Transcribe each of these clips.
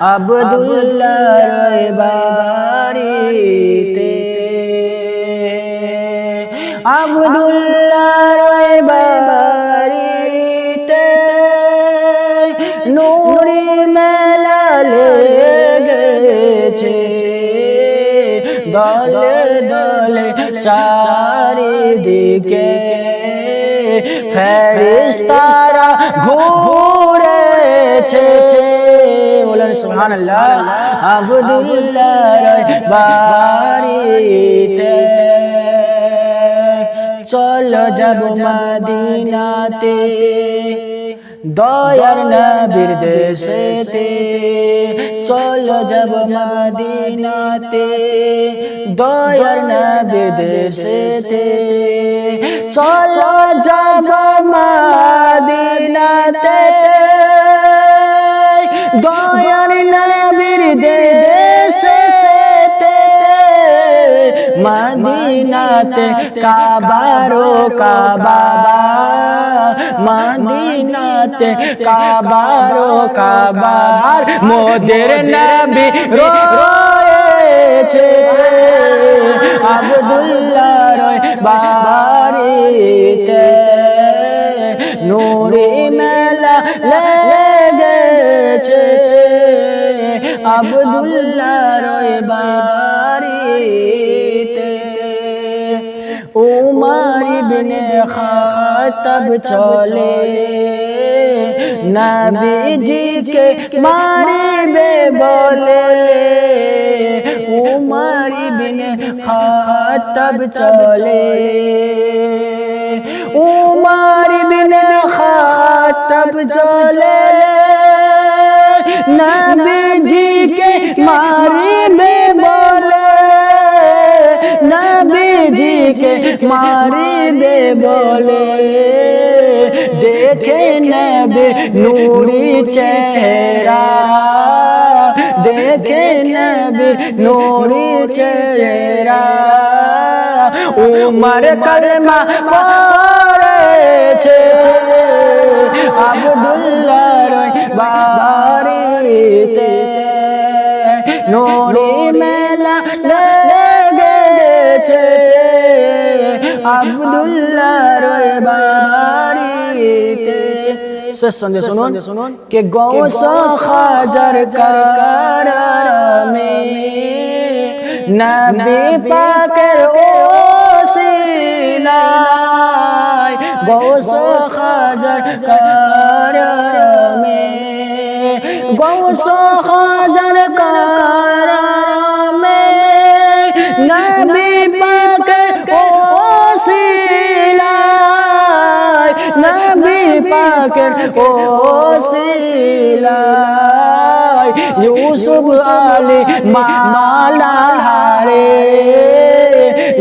আবদুল্লাহ বাড়িতে। আবদুল্লাহ বাড়িতে। নুরি মেলা লেগেছে। দলে দলে চারিদিকে। ফেরিস্তারা ঘুরেছে। বলেন, সুবহানাল্লাহ। আব্দুল্লাহ বাড়িতে। চলো যাব মদিনাতে। দয়ার নবীর দেশেতে। চলো যাব মদিনাতে। দয়ার নবীর দেশেতে। চলো যাব মদিনাতে। দয়ার নবীর দেশেতে মদিনাতে কাবারো কাবা মদিনাতে কাবারো কাবার মোদের নবী রয়েছে আব্দুল্লাহ রয় বাড়িতে। নুরি মেলা লেগেছে আব্দুল্লাহ রয় বাড়িতে। উমর ইবনে খাতাব চলে। নবীজিকে মারিবে বলে। উমর ইবনে খাতাব চলে। উমর ইবনে খাতাব চলে। নবীজিকে মারিবে বলে। নবীজিকে মারিবে বলে। দেখে নেবে নুরি চেহারা। দেখে নেবে নুরি চেহারা। উমর কলমা পড়েছে আব্দুল্লাহ রয় বাড়িতে। নুরি মেলা লেগেছে আব্দুল্লাহ রয় বাড়িতে। শেষ সন্দেহ শুনুন কে গৌস হাজার কারামে নবী পাকের ওসিলায় গৌস হাজার কারামে গৌস হাজার কারামে ওসিলায় ইউসুফ আলী মালা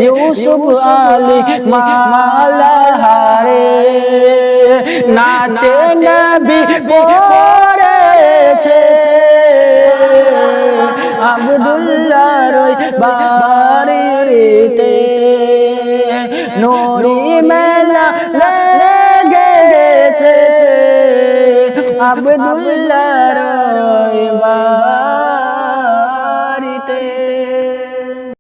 ইউসুফ আলী মালা নাতে নবী পড়েছে। আব্দুল্লাহ রয় বাড়িতে। নোরি আবদুল্লাহ রয়বা